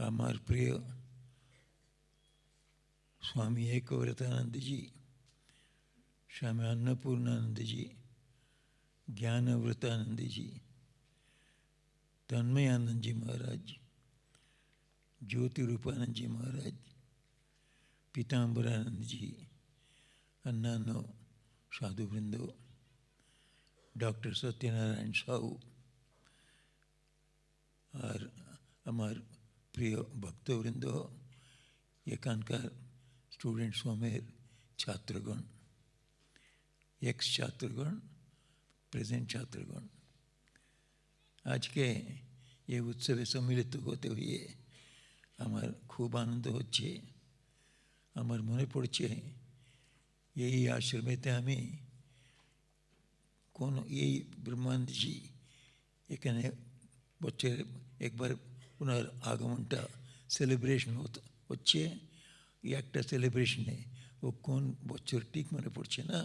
हमार प्रिय स्वामी एक व्रतानंद जी, स्वामी अन्नपूर्णानंद जी ज्ञान व्रतानंद जी तन्मयानंद जी महाराज ज्योति रूपानंद जी महाराज पीताम्बरानंद जी, अन्नानो साधु बृंदो डॉक्टर सत्यनारायण साहू, और हमारे আমার প্রিয় ভক্তবৃন্দ এখানকার স্টুডেন্ট হোমের ছাত্রগণ এক্স ছাত্রগণ প্রেজেন্ট ছাত্রগণ আজকে এই উৎসবে সম্মিলিত হতে হয়ে আমার খুব আনন্দ হচ্ছে আমার মনে পড়ছে এই আশ্রমেতে আমি কোন এই ব্রহ্মানন্দজি এখানে বছরে একবার ওনার আগমনটা সেলিব্রেশন হচ্ছে এই একটা সেলিব্রেশনে ও কোন বছর ঠিক মনে পড়ছে না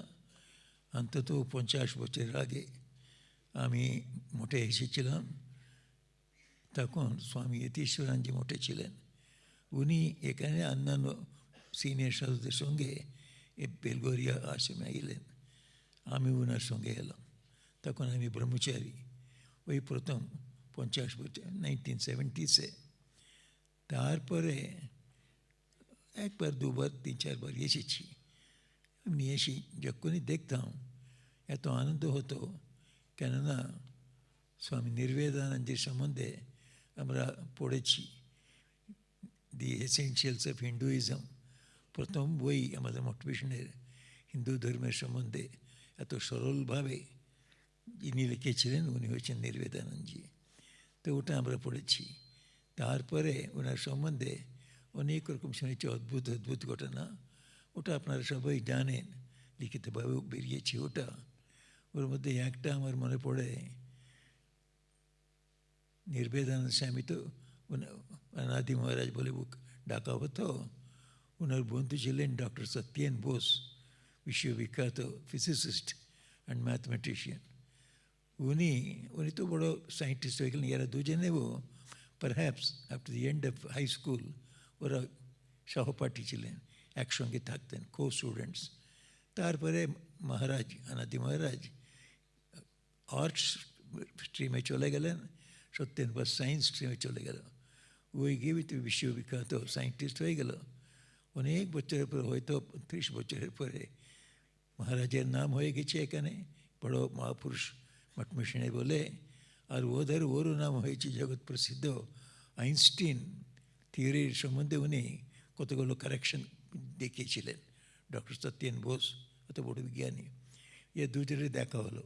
অন্তত পঞ্চাশ বছরের আগে আমি মোটে এসেছিলাম তখন স্বামী যতীশ্বরানজি মোটে ছিলেন উনি এখানে অন্যান্য সিনিয়র সাধুদের সঙ্গে এ বেলগরিয়া আশ্রমে এলেন আমি ওনার সঙ্গে এলাম তখন আমি ব্রহ্মচারী ওই প্রথম পঞ্চাশ বছর নাইনটিন সেভেন্টিসে তারপরে একবার, দুবার তিন চারবার এসেছি। এমনি এসে যখনই দেখতাম, এত আনন্দ হতো। কেননা স্বামী নির্বেদানন্দের সম্বন্ধে আমরা পড়েছি। দি এসেন্সিয়ালস অফ হিন্দুইজম প্রথম বই আমাদের মোটিভেশনের হিন্দু ধর্মের সম্বন্ধে এত সরলভাবে যিনি লিখেছিলেন, উনি হচ্ছেন নির্বেদানন্দজি। তো ওটা আমরা পড়েছি। তারপরে ওনার সম্বন্ধে অনেক রকম শুনেছি, অদ্ভুত অদ্ভুত ঘটনা। ওটা আপনারা সবাই জানেন লিখিতভাবেও বেরিয়েছি ওটা। ওর মধ্যে একটা আমার মনে পড়ে, নির্বেদানন্দ স্বামী তো অনাদি মহারাজ বলে ডাকা হতো ওনার বন্ধু ছিলেন ডক্টর সত্যেন বোস, বিশ্ববিখ্যাত ফিজিসিস্ট অ্যান্ড ম্যাথমেটিশিয়ান উনি উনি তো বড় সায়েন্টিস্ট হয়ে গেলেন এরা দুজনেও perhaps after the end of high school ওরা সহপাঠী ছিলেন একসঙ্গে থাকতেন কো স্টুডেন্টস তারপরে মহারাজ আনাদি মহারাজ আর্টস স্ট্রিমে চলে গেলেন সত্যেন বা সায়েন্স স্ট্রিমে চলে গেল ওই গিয়ে তো বিশ্ববিখ্যাত সায়েন্টিস্ট হয়ে গেল অনেক বছরের পর হয়তো ত্রিশ বছরের পরে মহারাজের নাম হয়ে গেছে এখানে বড় মহাপুরুষ মিশনে বলে আর ওদের ওরও নাম হয়েছে জগৎ প্রসিদ্ধ আইনস্টিন থিওরির সম্বন্ধে উনি কতগুলো কারেকশন দেখিয়েছিলেন ডক্টর সত্যেন বোস অত বড় বিজ্ঞানী এ দুজনের দেখা হলো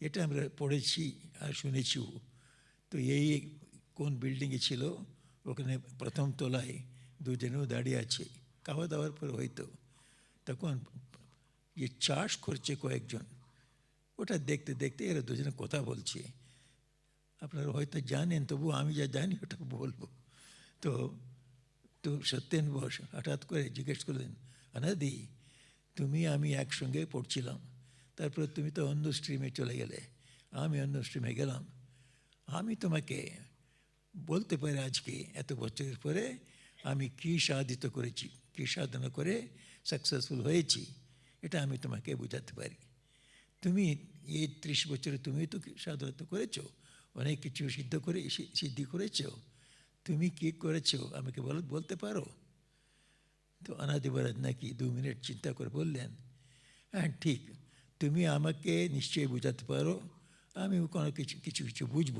এটা আমরা পড়েছি আর শুনেছিও তো এই কোন বিল্ডিংয়ে ছিল ওখানে প্রথম তলায় দুজনেও দাঁড়িয়ে আছে খাওয়া দাওয়ার পর হয়তো তখন যে চাষ করছে কয়েকজন ওটা দেখতে দেখতে এরা দুজনে কথা বলছে। আপনারা হয়তো জানেন, তবু আমি যা জানি ওটা বলব। তো তো সত্যেন বস হঠাৎ করে জিজ্ঞেস করলেন, আনাদি, তুমি, আমি একসঙ্গে পড়ছিলাম। তারপর তুমি তো অন্য স্ট্রিমে চলে গেলে। আমি অন্য স্ট্রিমে গেলাম। আমি তোমাকে বলতে পারি আজকে, এত বছরের পরে আমি কী সাধিত করেছি, কী সাধনা করে সাকসেসফুল হয়েছি, এটা আমি তোমাকে বোঝাতে পারি। তুমি এই ত্রিশ বছরে তুমি তো সাধনা করেছ, অনেক কিছু সিদ্ধ করে সিদ্ধি করেছ। তুমি কি করেছ? আমাকে বল, বলতে পারো? তো অনাদিবরাজ নাকি দু মিনিট চিন্তা করে বললেন হ্যাঁ ঠিক, তুমি আমাকে নিশ্চয়ই বোঝাতে পারো, আমি কোনো কিছু কিছু কিছু বুঝব।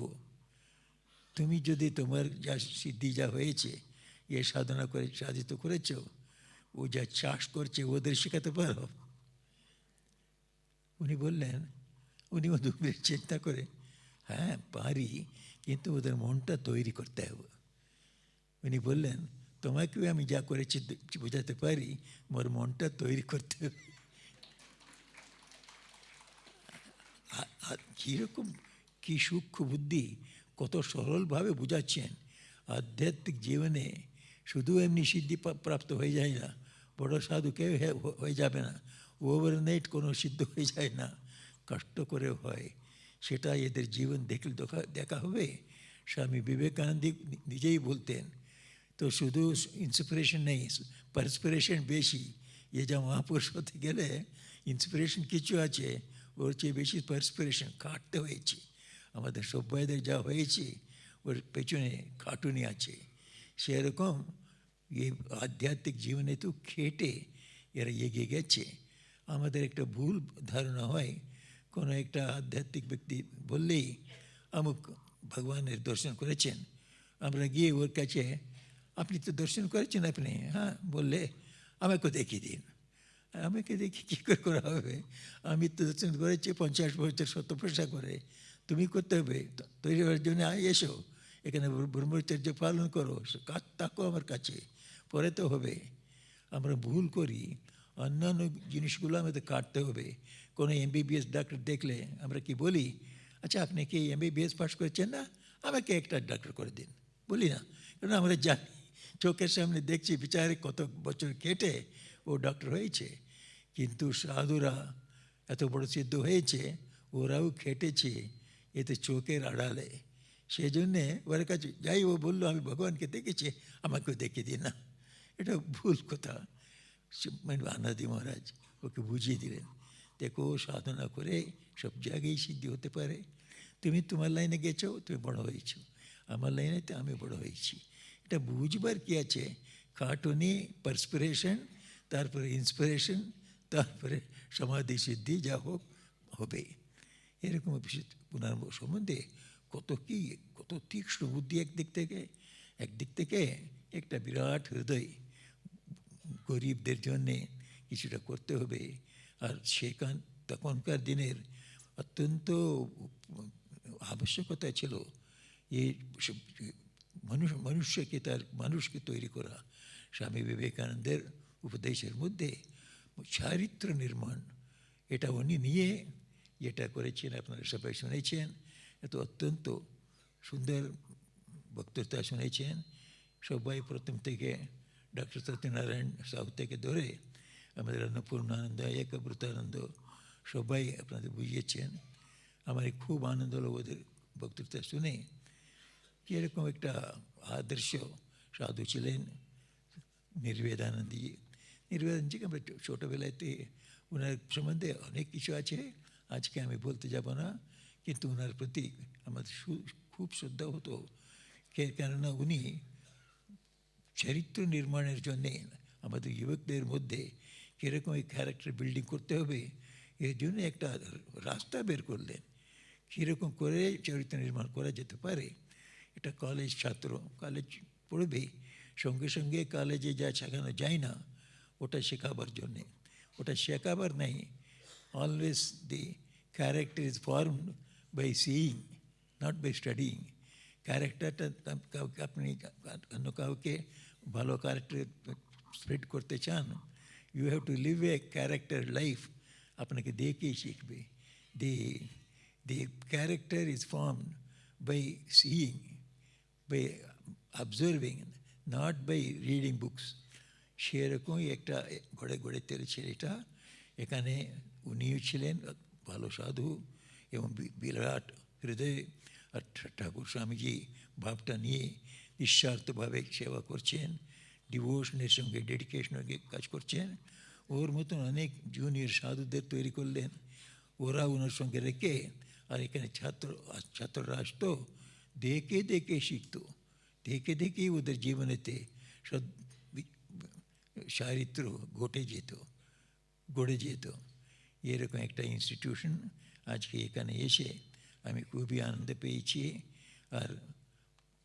তুমি যদি তোমার যা সিদ্ধি যা হয়েছে, এ সাধনা করে, সাধিত করেছ, ও যা চাষ করছে, ওদের শেখাতে পারো। উনি বললেন, উনি দু মিনিট চিন্তা করে হ্যাঁ পারি, কিন্তু ওদের মনটা তৈরি করতে হবে। উনি বললেন, তোমাকেও আমি যা করেছি বোঝাতে পারি, মোর মনটা তৈরি করতে হবে। কীরকম, কী সূক্ষ্ম বুদ্ধি, কত সরলভাবে বোঝাচ্ছেন। আধ্যাত্মিক জীবনে শুধু এমনি সিদ্ধি প্রাপ্ত হয়ে যায় না, বড় সাধু কেউ হয়ে যাবে না। ওভারনাইট কোনো সিদ্ধ হয়ে যায় না। কষ্ট করে হয়। সেটা এদের জীবন দেখলে দেখা দেখা হবে। স্বামী বিবেকানন্দ নিজেই বলতেন, তো শুধু ইন্সপিরেশন নেই পারসপিরেশন বেশি। এ যা মহাপুরুষ হতে গেলে ইন্সপিরেশন কিছু আছে। ওর চেয়ে বেশি পারসপিরেশন খাটতে হয়েছে। আমাদের সভ্যদের যা হয়েছে, ওর পেছনে খাটুনি আছে। সেরকম এই আধ্যাত্মিক জীবনে তো খেটে এরা এগিয়ে গেছে। আমাদের একটা ভুল ধারণা হয়। কোনো একটা আধ্যাত্মিক ব্যক্তি বললেই আমুক ভগবানের দর্শন করেছেন। আমরা গিয়ে ওর কাছে, আপনি তো দর্শন করেছেন আপনি? হ্যাঁ বললে, আমাকে দেখিয়ে দিন। আমাকে দেখি কী করে করা হবে? আমি তো দর্শন করেছি পঞ্চাশ বছর শত পয়সা করে। তুমি করতে হবে। তৈরি হওয়ার জন্য এসো। এখানে ব্র- ব্রহ্মচর্য পালন করো। কাজ তাকো আমার কাছে। পরে তো হবে। আমরা ভুল করি। অন্যান্য জিনিসগুলো আমাদের কাটতে হবে। কোনো এমবিবিএস ডাক্তার দেখলে আমরা কি বলি আচ্ছা আপনি কি এমবিবিএস পাস করেছেন না? আমাকে একটা ডাক্তার করে দিন। বলি না। কারণ আমরা জানি, চোখের সামনে দেখছি, বিচারে কত বছর কেটে ও ডক্টর হয়েছে। কিন্তু সাধুরা এত বড় সিদ্ধ হয়েছে, ওরাও খেটেছে এতে চোখের আড়ালে। সেই জন্যে ওর কাছে যাই, ও বলল, আমি ভগবানকে দেখেছি, আমাকেও দেখিয়ে দিন না। এটা ভুল কথা। আনাদি মহারাজ ওকে বুঝিয়ে দিলেন। দেখো, সাধনা করে সব জায়গায় সিদ্ধি হতে পারে। তুমি তোমার লাইনে গেছো, তুমি বড় হয়েছো। আমার লাইনে তো আমি বড় হয়েছি। এটা বুঝবার কি আছে? কার্টুনি পারসপিরেশন তারপরে ইন্সপিরেশন তারপরে সমাধি সিদ্ধি, যা হোক, হবে। এরকম পুনর্ব সম্বন্ধে কত কি, কত তীক্ষ্ণ বুদ্ধি একদিক থেকে একদিক থেকে একটা বিরাট হৃদয়। গরিবদের জন্যে কিছুটা করতে হবে। আর সেখান, তখনকার দিনের অত্যন্ত আবশ্যকতা ছিল এই মানুষ মানুষকে তার, মানুষকে তৈরি করা। স্বামী বিবেকানন্দের উপদেশের মধ্যে চারিত্র নির্মাণ, এটা উনি নিয়ে যেটা করেছেন, আপনারা সবাই শুনেছেন, এত অত্যন্ত সুন্দর বক্তৃতা শুনেছেন। সবাই প্রথম থেকে ডক্টর সত্যনারায়ণ সাউ থেকে ধরে আমাদের অন্নপূর্ণানন্দ একব্রতানন্দ সবাই আপনাদের বুঝিয়েছেন আমার খুব আনন্দ হলো ওদের বক্তৃতা শুনে কীরকম একটা আদর্শ সাধু ছিলেন নির্বেদানন্দী নির্বেদানন্দীকে আমরা ছোটোবেলাতে ওনার সম্বন্ধে অনেক কিছু আছে আজকে আমি বলতে যাব না কিন্তু ওনার প্রতি আমাদের খুব শ্রদ্ধা হতো কেননা উনি চরিত্র নির্মাণের জন্যে আমাদের যুবকদের মধ্যে কীরকম এই ক্যারেক্টার বিল্ডিং করতে হবে, এর জন্য একটা রাস্তা বের করলেন। কীরকম করে চরিত্র নির্মাণ করা যেতে পারে, এটা কলেজ ছাত্র কলেজ পড়বে, সঙ্গে সঙ্গে কলেজে যা শেখানো যায় না, ওটা শেখাবার জন্যে। ওটা শেখাবার নাই always the character is form by seeing not by studying ক্যারেক্টারটা আপনি অন্য কাউকে ভালো ক্যারেক্টার স্প্রেড করতে চান you have to live a character life আপনাকে দেখেই শিখবে। The the character is formed by seeing by observing not by reading books সেরকমই একটা গড়ে গড়ে তেল ছেলেটা এখানে উনিও ছিলেন ভালো সাধু এবং বিরাট হৃদয়। আর ঠাকুর স্বামীজি ভাবটা নিয়ে নিঃস্বার্থভাবে সেবা করছেন, ডিভোশনের সঙ্গে ডেডিকেশনের কাজ করছেন। ওর মতন অনেক জুনিয়র সাধুদের তৈরি করলেন। ওরা ওনার সঙ্গে রেখে আর এখানে ছাত্র, ছাত্ররা আসতো, দেখে দেখে শিখতো। দেখে দেখেই ওদের জীবনেতে সদ চারিত্র ঘটে যেত, গড়ে যেত। এরকম একটা ইনস্টিটিউশন আজকে এখানে এসে আমি খুবই আনন্দ পেয়েছি। আর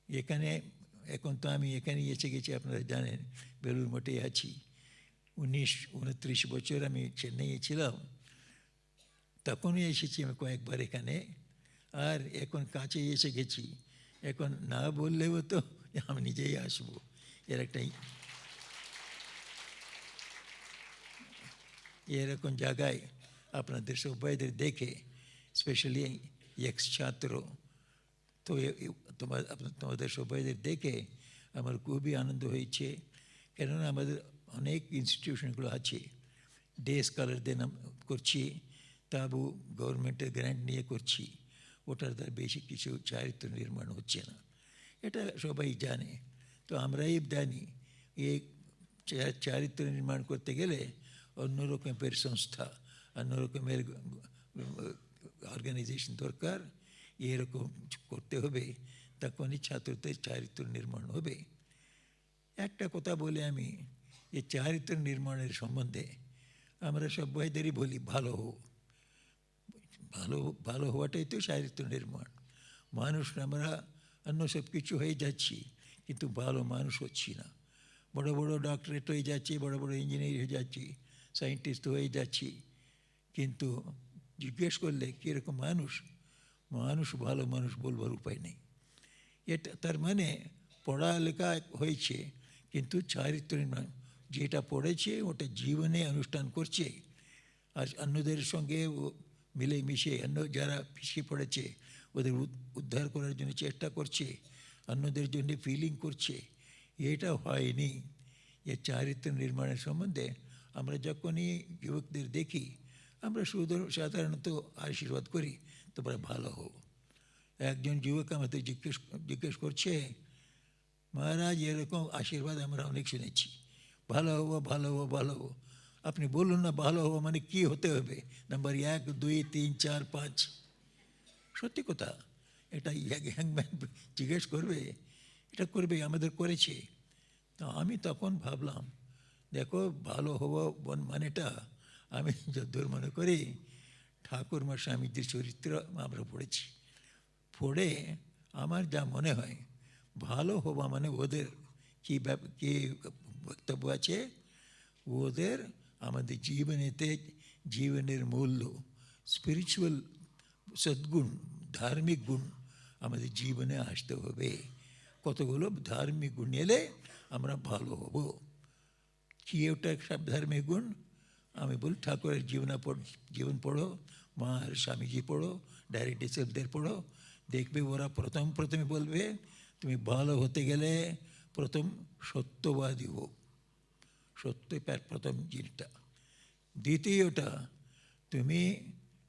এখানে এখন তো আমি এখানে এসে গেছি, আপনারা জানেন বেলুর মঠে আছি। উনিশ, উনত্রিশ বছর আমি চেন্নাইয়ে ছিলাম। তখনই এসেছি আমি কয়েকবার এখানে। আর এখন কাছে এসে গেছি। এখন না বললেও তো আমি নিজেই আসব। এর একটা এরকম জায়গায় আপনাদের সবাইদের দেখে স্পেশালি এক্স ছাত্র তো তোমার তোমাদের সবাইদের দেখে আমার খুবই আনন্দ হয়েছে। কেননা আমাদের অনেক ইনস্টিটিউশনগুলো আছে। ডে স্কলারদের নাম করছি, তাবু গভর্নমেন্টের গ্র্যান্ট নিয়ে করছি। ওটার দ্বারা বেশি কিছু চারিত্র নির্মাণ হচ্ছে না। এটা সবাই জানে। তো আমরাই জানি এই চারিত্র নির্মাণ করতে গেলে অন্য রকমের সংস্থা, অন্য রকমের অর্গানাইজেশন দরকার। এরকম করতে হবে তখনই ছাত্রদের চারিত্র নির্মাণ হবে। একটা কথা বলে আমি এই চারিত্র নির্মাণের সম্বন্ধে আমরা সব ভাইদেরই বলি, ভালো হো ভালো ভালো হওয়াটাই তো চারিত্র নির্মাণ। মানুষ আমরা অন্য সব কিছু হয়ে যাচ্ছি, কিন্তু ভালো মানুষ হচ্ছি না। বড় বড় ডক্টরেট হয়ে যাচ্ছি, বড় বড় ইঞ্জিনিয়ার হয়ে যাচ্ছি, সায়েন্টিস্ট হয়ে যাচ্ছি। কিন্তু জিজ্ঞেস করলে, কীরকম মানুষ? মানুষ ভালো মানুষ বলবার উপায় নেই। এটা তার মানে পড়ালেখা হয়েছে, কিন্তু চারিত্র নির্মাণ যেটা পড়েছে, ওটা জীবনে অনুষ্ঠান করছে। আর অন্যদের সঙ্গে ও মিলে মিশে অন্য যারা পিছিয়ে পড়েছে, ওদের উদ্ধার করার জন্য চেষ্টা করছে, অন্যদের জন্য ফিলিং করছে। এটা হয়নি। এ চারিত্র নির্মাণের সম্বন্ধে আমরা যখনই যুবকদের দেখি, আমরা শুধু সাধারণত আশীর্বাদ করি। তোমরা ভালো হও একজন যুবক আমাদের জিজ্ঞেস জিজ্ঞেস করছে, মহারাজ, এরকম আশীর্বাদ আমরা অনেক শুনেছি। ভালো হব ভালো হব ভালো হব। আপনি বলুন না, ভালো হব মানে কি হতে হবে? নাম্বার এক, দুই, তিন, চার, পাঁচ। সত্যি কথা, এটা হ্যাংম্যান জিজ্ঞেস করবে, এটা করবে, আমাদের করেছে। তো আমি তখন ভাবলাম, দেখো, ভালো বন- মানেটা আমি যদ্দূর মনে করি ঠাকুরমা স্বামীজির চরিত্র আমরা পড়েছি। পড়ে আমার যা মনে হয়, ভালো হওয়া মানে ওদের কী কী বক্তব্য আছে? ওদের আমাদের জীবনেতে জীবনের মূল্য স্পিরিচুয়াল সদ্গুণ, ধার্মিক গুণ আমাদের জীবনে আসতে হবে। কতগুলো ধার্মিক গুণ এলে আমরা ভালো হব। কি ওটা সব ধার্মিক গুণ? আমি বলি, ঠাকুরের জীবনা জীবন পড়ো মা আর স্বামীজি পড়ো ডাইরেক্ট ডিসেবদের পড়ো। দেখবে ওরা প্রথম, প্রথমে বলবে, তুমি ভালো হতে গেলে প্রথম সত্যবাদী হোক সত্য প্রথম জিনিসটা দ্বিতীয়টা, তুমি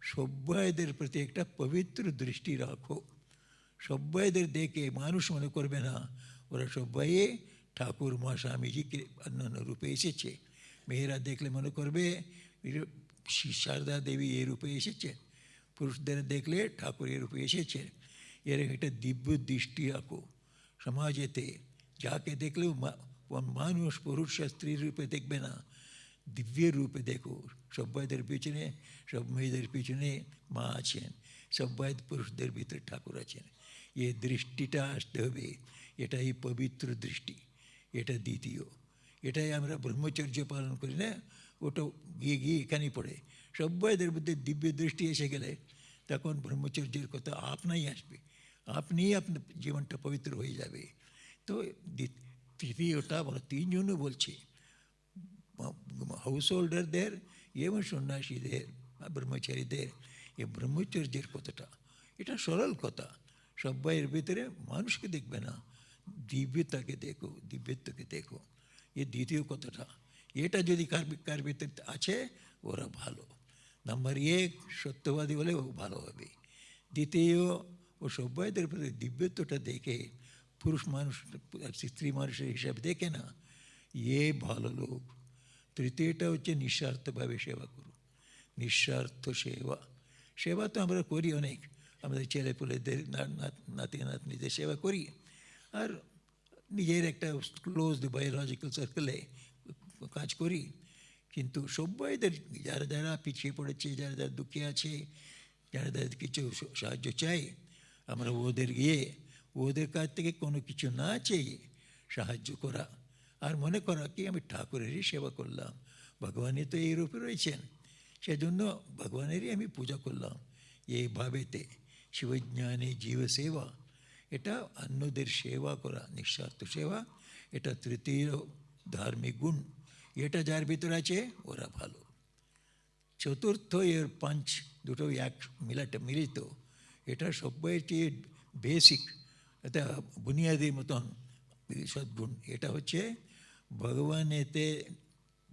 সভ্যদের প্রতি একটা পবিত্র দৃষ্টি রাখো। সভ্যদের দেখে মানুষ মনে করবে না, ওরা সবাই ঠাকুর মা স্বামীজিকে অন্যান্য রূপে এসেছে। মেয়েরা দেখলে মনে করবে শারদা দেবী এ রূপে এসেছে পুরুষদের দেখলে ঠাকুর এ রূপে এসেছে এর একটা দিব্য দৃষ্টি রাখো সমাজেতে যাকে দেখলেও মানুষ পুরুষ আর স্ত্রী রূপে দেখবে না দিব্য রূপে দেখো সব্বাইদের পিছনে সব মেয়েদের পিছনে মা আছেন সব্বাই পুরুষদের ভিতরে ঠাকুর আছেন এই দৃষ্টিটা আসতে হবে এটাই পবিত্র দৃষ্টি এটা দ্বিতীয় এটাই আমরা ব্রহ্মচর্য পালন করি না, ওটা গিয়ে গিয়ে এখানেই পড়ে। সব্বাইদের মধ্যে দিব্য দৃষ্টি এসে গেলে তখন ব্রহ্মচর্যের কথা আপনাই আসবে। আপনিই আপনার জীবনটা পবিত্র হয়ে যাবে। তো তৃতীয়টা বলো, তিনজনও বলছে। হাউস হোল্ডারদের এবং সন্ন্যাসীদের, ব্রহ্মচারীদের এই ব্রহ্মচর্যের কথাটা। এটা সরল কথা। সবাইয়ের ভিতরে মানুষকে দেখবে না। দিব্যতাকে দেখো, দিব্যত্বকে দেখো। এ দ্বিতীয় কথাটা। এটা যদি কার কার আছে, ওরা ভালো। নাম্বার এক, সত্যবাদী হলে ও ভালো হবে। দ্বিতীয়, ও সভ্যদের প্রতি দিব্যত্বটা দেখে পুরুষ মানুষ, স্ত্রী মানুষের হিসাবে দেখে না, এ ভালো লোক। তৃতীয়টা হচ্ছে নিঃস্বার্থভাবে সেবা করো নিঃস্বার্থ সেবা। সেবা তো আমরা করি অনেক। আমাদের ছেলেপুলেদের নাতি নাতনিদের সেবা করি। আর নিজের একটা ক্লোজ বায়োলজিক্যাল সার্কেলে কাজ করি। কিন্তু সবাইদের যারা যারা পিছিয়ে পড়েছে, যারা যারা দুঃখে আছে, যারা যাদের কিছু সাহায্য চাই আমরা ওদের গিয়ে ওদের কাছ থেকে কোনো কিছু না চেয়ে সাহায্য করা। আর মনে করা কি, আমি ঠাকুরেরই সেবা করলাম, ভগবানই তো এই রূপে রয়েছেন। সেজন্য ভগবানেরই আমি পূজা করলাম। এই ভাবেতে শিবজ্ঞানে জীব সেবা এটা অন্যদের সেবা করা, নিঃস্বার্থ সেবা, এটা তৃতীয় ধার্মিক গুণ। এটা যার ভিতরে আছে? ওরা ভালো। চতুর্থ এর পাঞ্চ দুটো এক মিলাটা, মিলিত। এটা সবাই চেয়ে বেসিক এটা বুনিয়াদি মতন সদ্গুণ। এটা হচ্ছে ভগবানেতে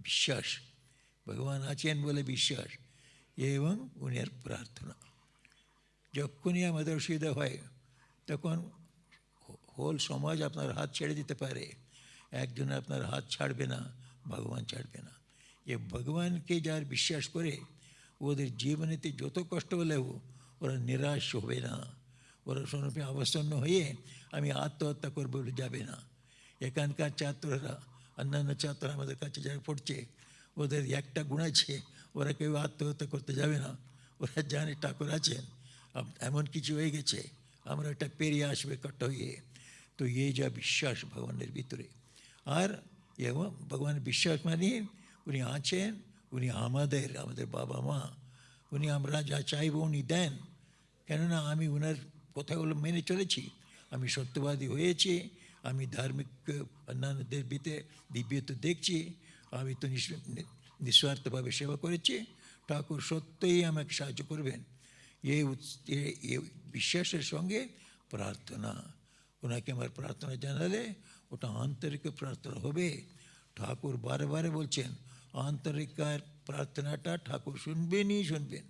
বিশ্বাস। ভগবান আছেন বলে বিশ্বাস। এবং উনির প্রার্থনা। যখনই আমাদের অসুবিধা হয় তখন হোল সমাজ আপনার হাত ছেড়ে দিতে পারে। একজন আপনার হাত ছাড়বে না, ভগবান ছাড়বে না। এ ভগবানকে যার বিশ্বাস করে, ওদের জীবনেতে যত কষ্ট হলেও ওরা নিরাশ হবে না। ওরা স্বরূপে অবসন্ন হয়ে আমি আত্মহত্যা করব বলে যাবে না। এখানকার ছাত্ররা, অন্যান্য ছাত্ররা আমাদের কাছে যারা পড়ছে, ওদের একটা গুণ আছে, ওরা কেউ আত্মহত্যা করতে যাবে না। ওরা জানে ঠাকুর আছেন এমন কিছু হয়ে গেছে। আমরা এটা পেরিয়ে আসবে কট্টা হয়ে। তো এই যা বিশ্বাস ভগবানের ভিতরে। আর এবং ভগবানের বিশ্বাস মানে উনি আছেন উনি আমাদের আমাদের বাবা মা। উনি আমরা যা চাইব উনি দেন। কেননা আমি ওনার কথাগুলো মেনে চলেছি। আমি সত্যবাদী হয়েছি। আমি ধার্মিক আহ, অন্যান্যদের ভিতরে দিব্যত দেখছি। আমি তো নিঃস্বার্থভাবে সেবা করেছি। ঠাকুর সত্যই আমাকে সাহায্য করবেন। এই বিশ্বাসের সঙ্গে প্রার্থনা। ওনাকে আমার প্রার্থনা জানালে ওটা আন্তরিক প্রার্থনা হবে। ঠাকুর বারে বারে বলছেন, আন্তরিকার প্রার্থনাটা ঠাকুর শুনবেনই শুনবেন।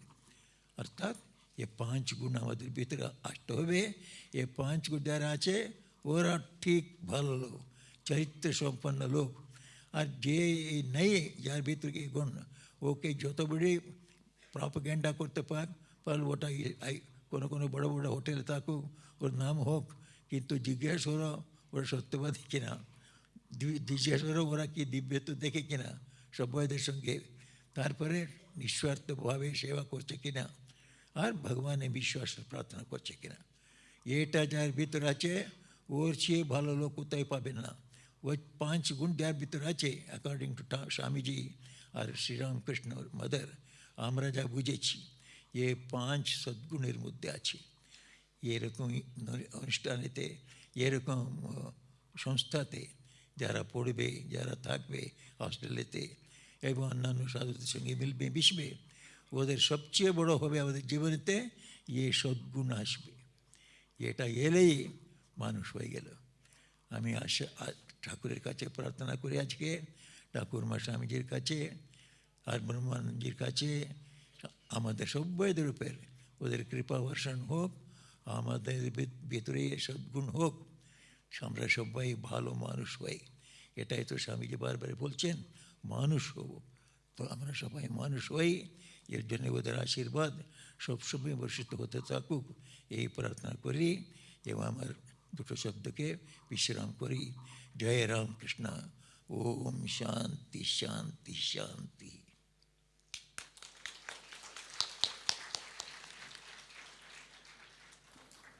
অর্থাৎ এ পাঁচ গুণ আমাদের ভিতরে আসতে হবে। এ পাঁচ গুণ যারা আছে, ওরা ঠিক ভালো লোক, চরিত্র সম্পন্ন লোক। আর যে এই নেই, যার ভিতরে এই গুণ, ওকে যত বড় প্রপাগেন্ডা করতে পার ওটা কোনো কোনো বড় বড় হোটেলে থাকুক, ওর নাম হোক, কিন্তু জিজ্ঞেস ওরা ওরা সত্যবাদী কিনা। জিজ্ঞেস ওরা ওরা কি দিব্যত্ব দেখে কিনা, সভ্যদের সঙ্গে। তারপরে নিঃস্বার্থভাবে সেবা করছে কিনা, আর ভগবানের বিশ্বাস প্রার্থনা করছে কিনা। এটা যার ভিতর আছে, ওর চেয়ে ভালো লোক কোথায় পাবেন না। ওই পাঁচ গুণ যার ভিতর আছে অ্যাকর্ডিং টু স্বামীজি আর শ্রীরামকৃষ্ণ মাদার আমরা যা বুঝেছি। এ পাঁচ সদ্গুণের মধ্যে আছে। এরকম অনুষ্ঠানেতে, এরকম সংস্থাতে যারা পড়বে, যারা থাকবে হস্টেলেতে এবং অন্যান্য সাধুদের সঙ্গে মিলবে, মিশবে, ওদের সবচেয়ে বড় হবে আমাদের জীবনেতে এ সদ্গুণ আসবে। এটা এলেই মানুষ হয়ে গেল। আমি আশা ঠাকুরের কাছে প্রার্থনা করি আজকে। ঠাকুর মা স্বামীজির কাছে, আর ব্রহ্মানন্দজির কাছে আমাদের সভ্যদের উপর। ওদের কৃপা বর্ষণ হোক, আমাদের ভিতরে সদ্গুণ হোক, আমরা সবাই ভালো মানুষ হই। এটাই তো স্বামীজি বারবার বলছেন, মানুষ হব। তো আমরা সবাই মানুষ হই, এর জন্য ওদের আশীর্বাদ সবসময় বর্ষিত হতে থাকুক। এই প্রার্থনা করি, এবং আমার দুটো শব্দকে বিশ্রাম করি। জয় রামকৃষ্ণ। ওম শান্তি শান্তি শান্তি।